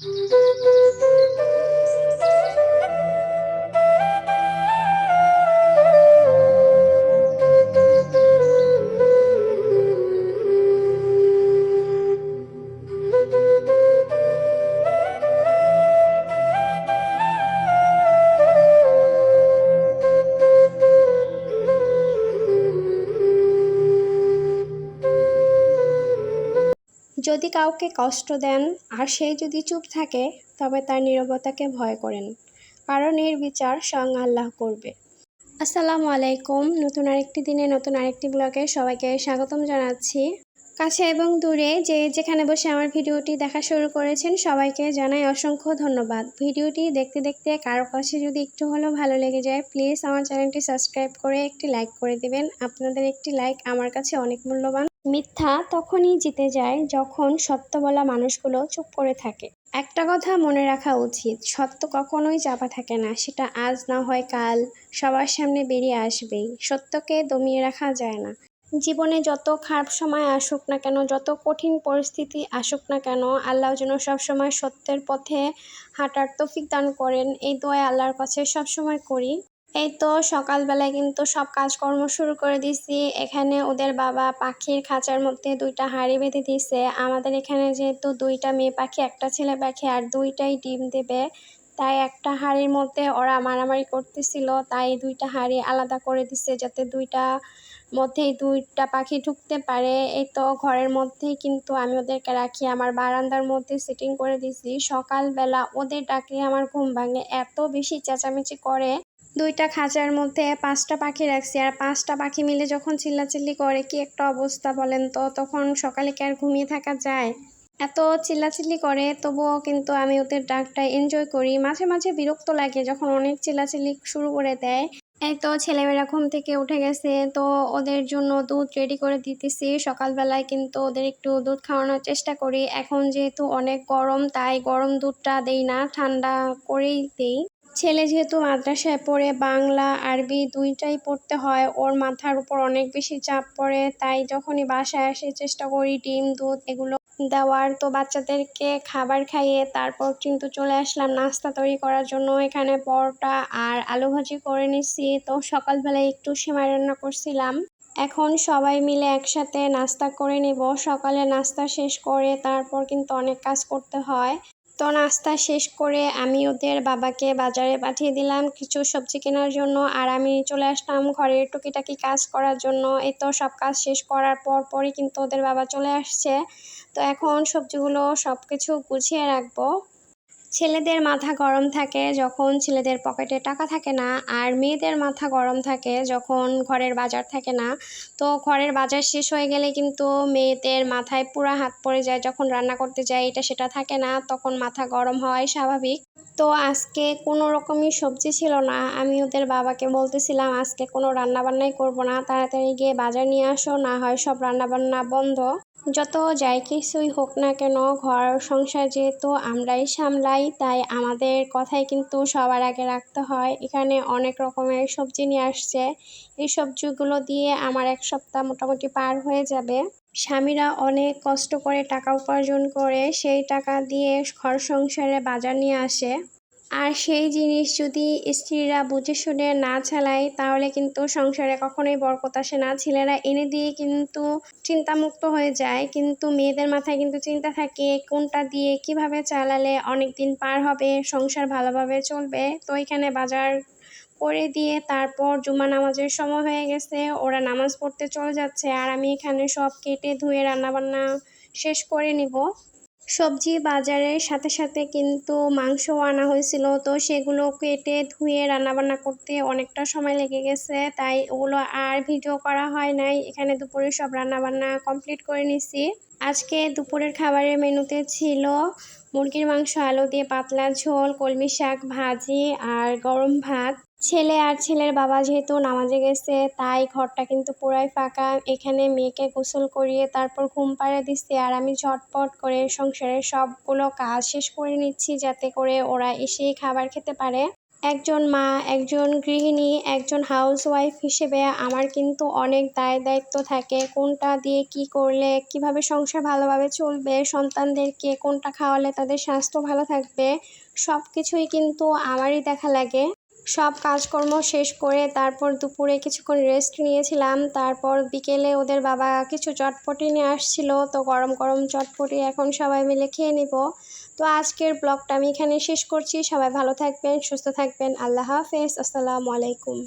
Música যদি কাউকে কষ্ট দেন আর সে যদি চুপ থাকে, তবে তার নীরবতাকে ভয় করেন, কারণ এর বিচার স্বয়ং আল্লাহ করবে। আসসালামু আলাইকুম। নতুন আরেকটি দিনে নতুন আরেকটি ব্লগে সবাইকে স্বাগতম জানাচ্ছি। কাছে এবং দূরে যে যেখানে বসে আমার ভিডিওটি দেখা শুরু করেছেন, সবাইকে জানাই অসংখ্য ধন্যবাদ। ভিডিওটি দেখতে দেখতে কারও কাছে যদি একটু হলেও ভালো লেগে যায়, প্লিজ আমার চ্যানেলটি সাবস্ক্রাইব করে একটি লাইক করে দিবেন। আপনাদের একটি লাইক আমার কাছে অনেক মূল্যবান। মিথ্যা তখনই জিতে যায় যখন সত্য বলা মানুষগুলো চুপ করে থাকে। একটা কথা মনে রাখা উচিত, সত্য কখনোই চাপা থাকে না, সেটা আজ না হয় কাল, সবার সামনে বেরিয়ে আসবেই, সত্যকে দমিয়ে রাখা যায় না। জীবনে যত খারাপ সময় আসুক না কেন, যত কঠিন পরিস্থিতি আসুক না কেন, আল্লাহ যেন সবসময় সত্যের পথে হাঁটার তৌফিক দান করেন, এই দোয়া আল্লাহর কাছে সবসময় করি। এই তো সকালবেলায় কিন্তু সব কাজকর্ম শুরু করে দিছি। এখানে ওদের বাবা পাখির খাঁচার মধ্যে দুইটা হাঁড়ি বেঁধে দিছে আমাদের এখানে যেহেতু দুইটা মেয়ে পাখি, একটা ছেলে পাখি আর দুইটাই ডিম দেবে, তাই একটা হাঁড়ির মধ্যে ওরা মারামারি করতেছিল, তাই দুইটা হাঁড়ি আলাদা করে দিছে যাতে দুইটা মধ্যেই দুইটা পাখি ঢুকতে পারে। এই তো ঘরের মধ্যেই কিন্তু আমি ওদেরকে রাখি। আমার বারান্দার মধ্যে সিটিং করে দিছি। সকালবেলা ওদের ডাকে আমার ঘুম ভাঙে, এত বেশি চেঁচামেচি করে। দুইটা খাঁচার মধ্যে পাঁচটা পাখি রাখছি, আর পাঁচটা পাখি মিলে যখন চিল্লাচিল্লি করে কি একটা অবস্থা বলেন তো, তখন সকালে কি আর ঘুমিয়ে থাকা যায়? এত চিল্লাচিল্লি করে, তবুও কিন্তু আমি ওদের ডাকটা এনজয় করি। মাঝে মাঝে বিরক্ত লাগে যখন অনেক চিল্লাচিল্লি শুরু করে দেয়। এই তো ছেলেমেয়েরা ঘুম থেকে উঠে গেছে, তো ওদের জন্য দুধ রেডি করে দিতেছি। সকালবেলায় কিন্তু ওদের একটু দুধ খাওয়ানোর চেষ্টা করি। এখন যেহেতু অনেক গরম, তাই গরম দুধটা দেই না, ঠান্ডা করেই দেই। ছেলে যেহেতু মাদ্রাসায় পড়ে, বাংলা, আরবি দুইটাই পড়তে হয়, ওর মাথার উপর অনেক বেশি চাপ পড়ে, তাই যখনই বাসায় আসে চেষ্টা করি ডিম, দুধ এগুলো দেওয়ার। তো বাচ্চাদেরকে খাবার খাইয়ে তারপর কিন্তু চলে আসলাম নাস্তা তৈরি করার জন্য। এখানে পরোটা আর আলু ভাজি করে নিচ্ছি তো সকালবেলায় একটু সেমাই রান্না করছিলাম। এখন সবাই মিলে একসাথে নাস্তা করে নেব। সকালে নাস্তা শেষ করে তারপর কিন্তু অনেক কাজ করতে হয়। তো নাস্তা শেষ করে আমি ওদের বাবাকে বাজারে পাঠিয়ে দিলাম কিছু সবজি কেনার জন্য। আর আমি চলে আসলাম ঘরের টুকিটাকি কাজ করার জন্য। এই তো সব কাজ শেষ করার পর পরই কিন্তু ওদের বাবা চলে আসছে। তো এখন সবজিগুলো সব কিছু গুছিয়ে রাখব। ছেলেদের মাথা গরম থাকে যখন ছেলেদের পকেটে টাকা থাকে না, আর মেয়েদের মাথা গরম থাকে যখন ঘরের বাজার থাকে না। তো ঘরের বাজার শেষ হয়ে গেলে কিন্তু মেয়েদের মাথায় পুরা হাত পড়ে যায়। যখন রান্না করতে যায় এটা সেটা থাকে না, তখন মাথা গরম হওয়াই স্বাভাবিক। তো আজকে কোনো রকমই সবজি ছিল না। আমি ওদের বাবাকে বলতেছিলাম, আজকে কোনো রান্নাবান্নাই করব না। তাড়াতাড়ি গিয়ে বাজার নিয়ে আসো, না হয় সব রান্নাবান্না বন্ধ। যত যাই কিছুই হোক না কেন, ঘর, সংসার যেহেতু আমরাই সামলাই, তাই আমাদের কথাই কিন্তু সবার আগে রাখতে হয়। এখানে অনেক রকমের সবজি নিয়ে আসছে। এই সবজিগুলো দিয়ে আমার এক সপ্তাহ মোটামুটি পার হয়ে যাবে। স্বামীরা অনেক কষ্ট করে টাকা উপার্জন করে, সেই টাকা দিয়ে ঘর সংসারে বাজার নিয়ে আসে। আর সেই জিনিস যদি স্ত্রীরা বুঝে শুনে না চালায়, তাহলে কিন্তু সংসারে কখনোই বরকত আসে না। ছেলেরা এনে দিয়ে কিন্তু চিন্তামুক্ত হয়ে যায়। কিন্তু মেয়েদের মাথায় কিন্তু চিন্তা থাকে, কোনটা দিয়ে কীভাবে চালালে অনেক দিন পার হবে, সংসার ভালোভাবে চলবে। তো এখানে বাজার করে দিয়ে তারপর জুমা নামাজের সময় হয়ে গেছে, ওরা নামাজ পড়তে চলে যাচ্ছে। আর আমি এখানে সব কেটে ধুয়ে রান্নাবান্না শেষ করে নিব। সবজি বাজারের সাথে সাথে কিন্তু মাংসও আনা হয়েছিল। তো সেগুলো কেটে ধুয়ে রান্নাবান্না করতে অনেকটা সময় লেগে গেছে। তাই ওগুলো আর ভিডিও করা হয় নাই। এখানে দুপুরে সব রান্নাবান্না কমপ্লিট করে নিছি। আজকে দুপুরের খাবারের মেনুতে ছিল মুরগির মাংস, আলু দিয়ে পাতলা ঝোল, কলমি শাক ভাজি আর গরম ভাত। ছেলে আর ছেলের বাবা যেহেতু নামাজে গেছে, তাই ঘরটা কিন্তু পুরাই ফাঁকা। এখানে মেয়েকে গোসল করিয়ে তারপর ঘুম পাড়ে দিচ্ছি আর আমি ঝটপট করে সংসারের সবগুলো কাজ শেষ করে নিচ্ছি যাতে করে ওরা এসেই খাবার খেতে পারে। একজন মা, একজন গৃহিণী, একজন হাউসওয়াইফ হিসেবে আমার কিন্তু অনেক দায় দায়িত্ব থাকে। কোনটা দিয়ে কি করলে, কীভাবে সংসার ভালোভাবে চলবে, সন্তানদেরকে কোনটা খাওয়ালে তাদের স্বাস্থ্য ভালো থাকবে সব কিছুই কিন্তু আমারই দেখা লাগে। সব কাজকর্ম শেষ করে তারপর দুপুরে কিছুক্ষণ রেস্ট নিয়েছিলাম। তারপর বিকেলে ওদের বাবা কিছু চটপটি নিয়ে আসছিল। তো গরম গরম চটপটি এখন সবাই মিলে খেয়ে নিব। তো আজকের ব্লগটা আমি এখানে শেষ করছি। সবাই ভালো থাকবেন, সুস্থ থাকবেন। আল্লাহ হাফেজ। আসসালামু আলাইকুম।